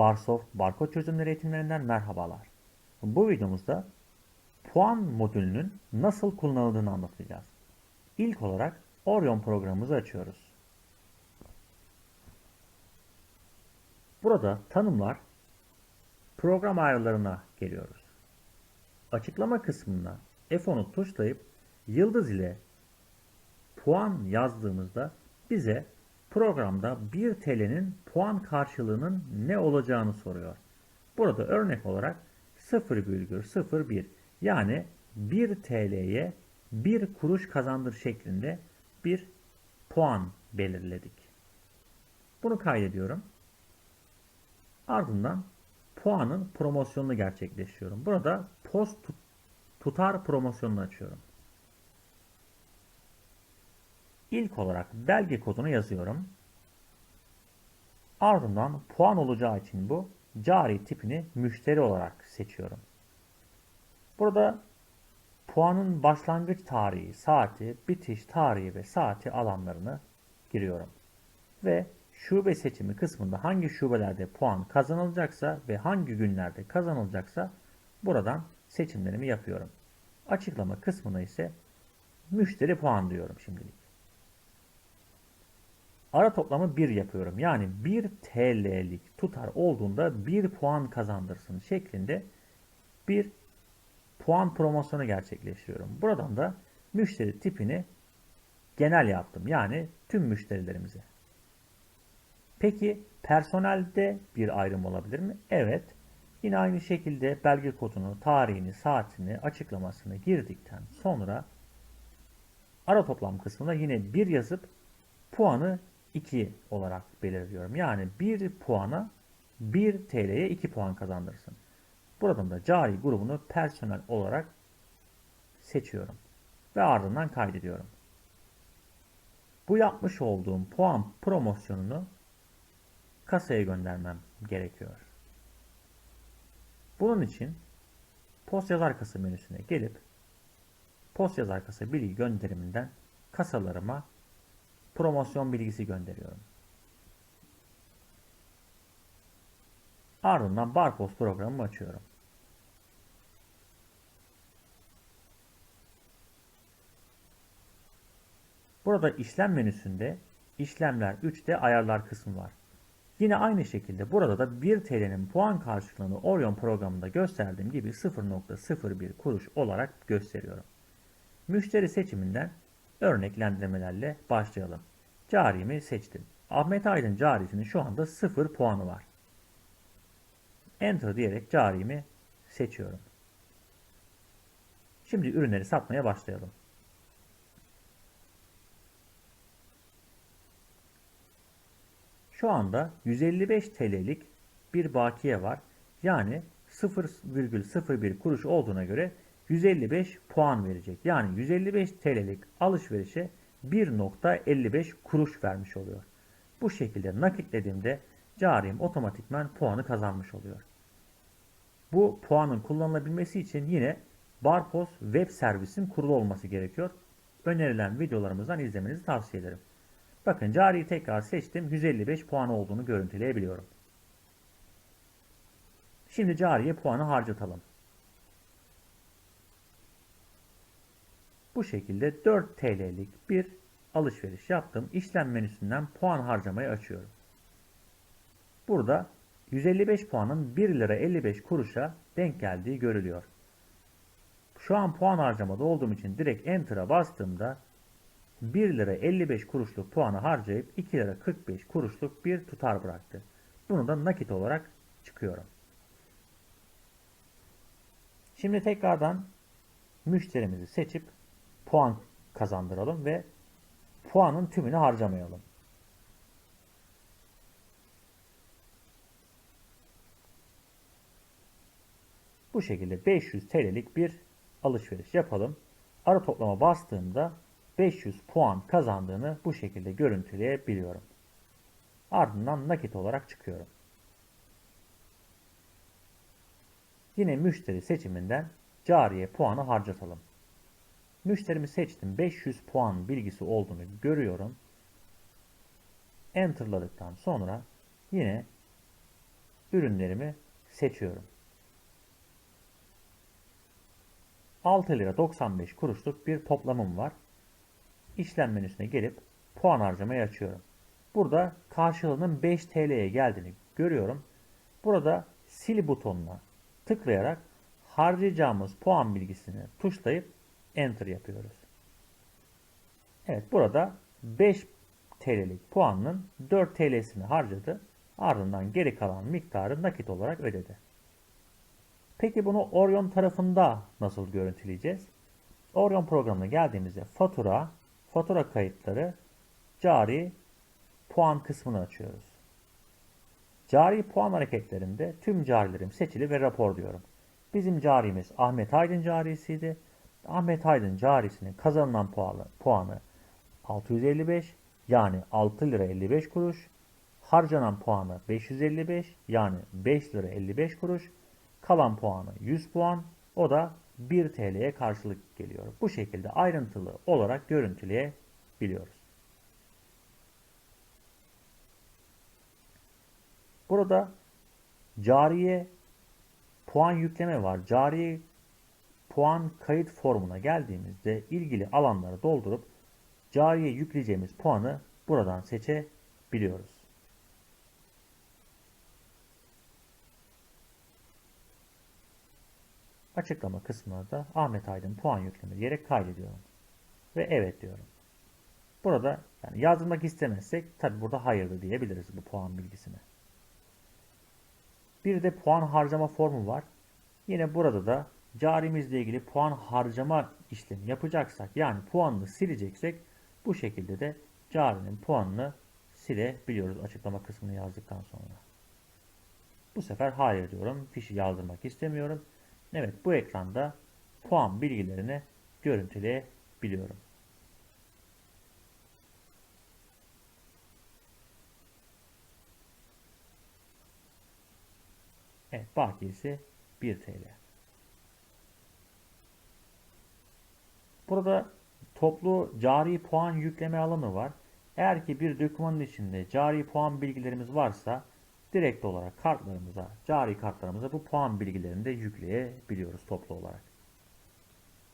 Barsoft barkod çözümleri eğitimlerinden merhabalar. Bu videomuzda puan modülünün nasıl kullanıldığını anlatacağız. İlk olarak Orion programımızı açıyoruz. Burada tanımlar program ayarlarına geliyoruz. Açıklama kısmına F10'u tuşlayıp yıldız ile puan yazdığımızda bize programda 1 TL'nin puan karşılığının ne olacağını soruyor. Burada örnek olarak 0,01 yani 1 TL'ye 1 kuruş kazandır şeklinde bir puan belirledik. Bunu kaydediyorum. Ardından puanın promosyonunu gerçekleştiriyorum. Burada post tutar promosyonunu açıyorum. İlk olarak belge kodunu yazıyorum. Ardından puan olacağı için bu cari tipini müşteri olarak seçiyorum. Burada puanın başlangıç tarihi, saati, bitiş tarihi ve saati alanlarını giriyorum. Ve şube seçimi kısmında hangi şubelerde puan kazanılacaksa ve hangi günlerde kazanılacaksa buradan seçimlerimi yapıyorum. Açıklama kısmına ise müşteri puan diyorum şimdilik. Ara toplamı 1 yapıyorum. Yani 1 TL'lik tutar olduğunda 1 puan kazandırsın şeklinde bir puan promosyonu gerçekleştiriyorum. Buradan da müşteri tipini genel yaptım. Yani tüm müşterilerimize. Peki personelde bir ayrım olabilir mi? Evet. Yine aynı şekilde belge kodunu, tarihini, saatini, açıklamasını girdikten sonra ara toplam kısmına yine 1 yazıp puanı 2 olarak belirliyorum. Yani 1 puana 1 TL'ye 2 puan kazandırsın. Buradan da cari grubunu personel olarak seçiyorum. Ve ardından kaydediyorum. Bu yapmış olduğum puan promosyonunu kasaya göndermem gerekiyor. Bunun için post yazar kasa menüsüne gelip post yazar kasa bilgi gönderiminden kasalarıma promosyon bilgisi gönderiyorum. Ardından Barpost programımı açıyorum. Burada işlem menüsünde işlemler 3'te ayarlar kısmı var. Yine aynı şekilde burada da 1 TL'nin puan karşılığını Orion programında gösterdiğim gibi 0.01 kuruş olarak gösteriyorum. Müşteri seçiminden örneklendirmelerle başlayalım. Carimi seçtim. Ahmet Aydın carisinin şu anda 0 puanı var. Enter diyerek carimi seçiyorum. Şimdi ürünleri satmaya başlayalım. Şu anda 155 TL'lik bir bakiye var. Yani 0,01 kuruş olduğuna göre 155 puan verecek. Yani 155 TL'lik alışverişe 1.55 kuruş vermiş oluyor. Bu şekilde nakitlediğimde carim otomatikman puanı kazanmış oluyor. Bu puanın kullanılabilmesi için yine Barpos web servisin kurulu olması gerekiyor. Önerilen videolarımızdan izlemenizi tavsiye ederim. Bakın cariyi tekrar seçtim. 155 puan olduğunu görüntüleyebiliyorum. Şimdi cariye puanı harcatalım. Bu şekilde 4 TL'lik bir alışveriş yaptım. İşlem menüsünden puan harcamayı açıyorum. Burada 155 puanın 1 lira 55 kuruşa denk geldiği görülüyor. Şu an puan harcamada olduğum için direkt Enter'a bastığımda 1 lira 55 kuruşluk puanı harcayıp 2 lira 45 kuruşluk bir tutar bıraktı. Bunu da nakit olarak çıkıyorum. Şimdi tekrardan müşterimizi seçip puan kazandıralım ve puanın tümünü harcamayalım. Bu şekilde 500 TL'lik bir alışveriş yapalım. Ara toplama bastığımda 500 puan kazandığını bu şekilde görüntüleyebiliyorum. Ardından nakit olarak çıkıyorum. Yine müşteri seçiminden cariye puanı harcatalım. Müşterimi seçtim. 500 puan bilgisi olduğunu görüyorum. Enter'ladıktan sonra yine ürünlerimi seçiyorum. 6 lira 95 kuruşluk bir toplamım var. İşlem menüsüne gelip puan harcamayı açıyorum. Burada karşılığının 5 TL'ye geldiğini görüyorum. Burada sil butonuna tıklayarak harcayacağımız puan bilgisini tuşlayıp enter yapıyoruz. Evet burada 5 TL'lik puanın 4 TL'sini harcadı. Ardından geri kalan miktarı nakit olarak ödedi. Peki bunu Orion tarafında nasıl görüntüleyeceğiz? Orion programına geldiğimizde fatura, fatura kayıtları, cari, puan kısmını açıyoruz. Cari puan hareketlerinde tüm carilerim seçili ve rapor diyorum. Bizim carimiz Ahmet Aydın carisiydi. Ahmet Aydın carisinin kazanılan puanı, puanı 655 yani 6 lira 55 kuruş. Harcanan puanı 555 yani 5 lira 55 kuruş. Kalan puanı 100 puan. O da 1 TL'ye karşılık geliyor. Bu şekilde ayrıntılı olarak görüntüleyebiliyoruz. Burada cariye puan yükleme var. Cari puan kayıt formuna geldiğimizde ilgili alanları doldurup cariye yükleyeceğimiz puanı buradan seçebiliyoruz. Açıklama kısmına da Ahmet Aydın puan yükleme diyerek kaydediyorum. Ve evet diyorum. Burada yani yazmak istemezsek tabi burada hayırlı diyebiliriz bu puan bilgisine. Bir de puan harcama formu var. Yine burada da carimizle ilgili puan harcama işlemi yapacaksak yani puanını sileceksek bu şekilde de carinin puanını silebiliyoruz açıklama kısmını yazdıktan sonra. Bu sefer hayır diyorum. Fişi yazdırmak istemiyorum. Evet bu ekranda puan bilgilerini görüntüleyebiliyorum. Evet bakiyesi 1 TL. Burada toplu cari puan yükleme alanı var. Eğer ki bir dokümanın içinde cari puan bilgilerimiz varsa direkt olarak kartlarımıza, cari kartlarımıza bu puan bilgilerini de yükleyebiliyoruz toplu olarak.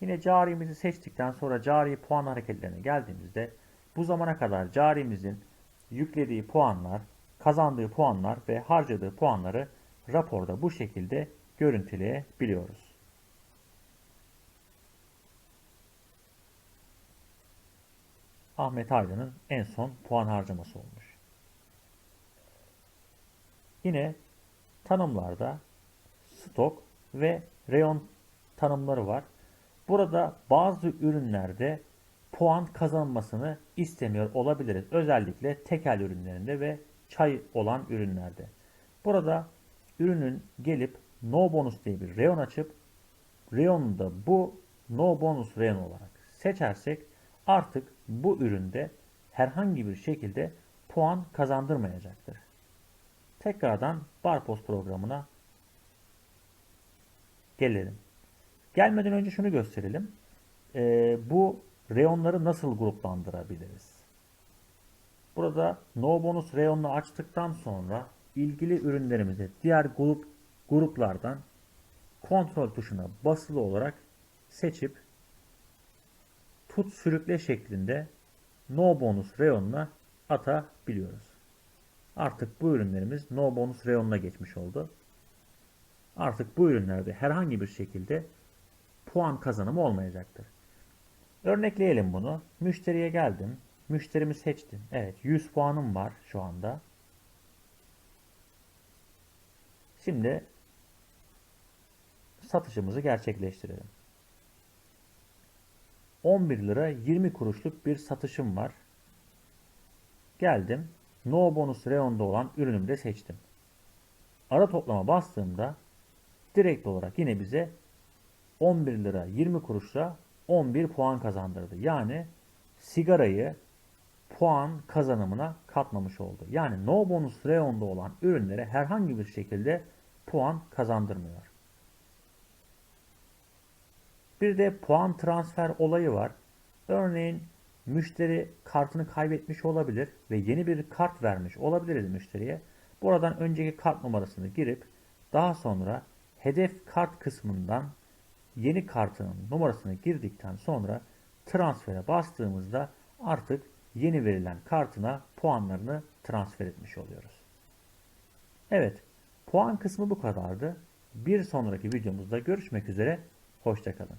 Yine carimizi seçtikten sonra cari puan hareketlerine geldiğimizde bu zamana kadar carimizin yüklediği puanlar, kazandığı puanlar ve harcadığı puanları raporda bu şekilde görüntüleyebiliyoruz. Ahmet Aydın'ın en son puan harcaması olmuş. Yine tanımlarda stok ve reyon tanımları var. Burada bazı ürünlerde puan kazanmasını istemiyor olabiliriz. Özellikle tekel ürünlerinde ve çay olan ürünlerde. Burada ürünün gelip no bonus diye bir reyon açıp reyonu da bu no bonus reyon olarak seçersek artık bu üründe herhangi bir şekilde puan kazandırmayacaktır. Tekrardan Barpos programına gelelim. Gelmeden önce şunu gösterelim. Ee, bu reyonları nasıl gruplandırabiliriz? Burada no bonus reyonunu açtıktan sonra ilgili ürünlerimizi diğer grup gruplardan kontrol tuşuna basılı olarak seçip tut sürükle şeklinde no bonus reyonuna atabiliyoruz. Artık bu ürünlerimiz no bonus reyonuna geçmiş oldu. Artık bu ürünlerde herhangi bir şekilde puan kazanımı olmayacaktır. Örnekleyelim bunu. Müşteriye geldim. Müşterimi seçtim. Evet 100 puanım var şu anda. Şimdi satışımızı gerçekleştirelim. 11 lira 20 kuruşluk bir satışım var. Geldim. No bonus reyonda olan ürünümü de seçtim. Ara toplama bastığımda direkt olarak yine bize 11 lira 20 kuruşla 11 puan kazandırdı. Yani sigarayı puan kazanımına katmamış oldu. Yani no bonus reyonda olan ürünlere herhangi bir şekilde puan kazandırmıyor. Bir de puan transfer olayı var. Örneğin müşteri kartını kaybetmiş olabilir ve yeni bir kart vermiş olabiliriz müşteriye. Buradan önceki kart numarasını girip daha sonra hedef kart kısmından yeni kartının numarasını girdikten sonra transfere bastığımızda artık yeni verilen kartına puanlarını transfer etmiş oluyoruz. Evet, puan kısmı bu kadardı. Bir sonraki videomuzda görüşmek üzere. Hoşçakalın.